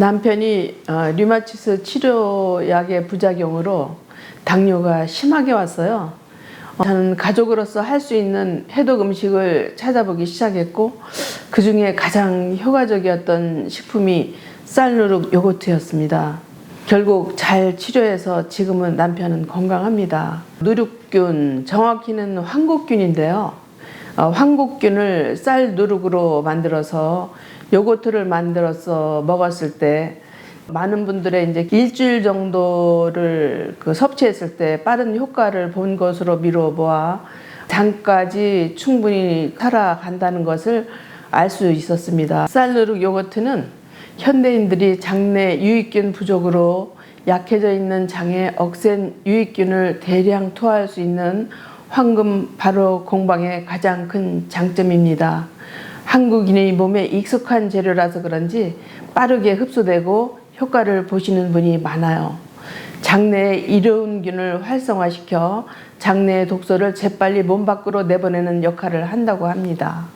남편이 어, 류마티스 치료약의 부작용으로 당뇨가 심하게 왔어요. 어, 저는 가족으로서 할 수 있는 해독 음식을 찾아보기 시작했고 그 중에 가장 효과적이었던 식품이 쌀누룩 요거트였습니다. 결국 잘 치료해서 지금은 남편은 건강합니다. 누룩균, 정확히는 황국균인데요. 어, 황국균을 쌀 누룩으로 만들어서 요거트를 만들어서 먹었을 때 많은 분들의 이제 일주일 정도를 그 섭취했을 때 빠른 효과를 본 것으로 미루어 보아 장까지 충분히 살아간다는 것을 알 수 있었습니다. 쌀누룩 요거트는 현대인들이 장내 유익균 부족으로 약해져 있는 장에 억센 유익균을 대량 투하할 수 있는 황금 바로 공방의 가장 큰 장점입니다. 한국인의 몸에 익숙한 재료라서 그런지 빠르게 흡수되고 효과를 보시는 분이 많아요. 장내의 이로운균을 활성화시켜 장내의 독소를 재빨리 몸 밖으로 내보내는 역할을 한다고 합니다.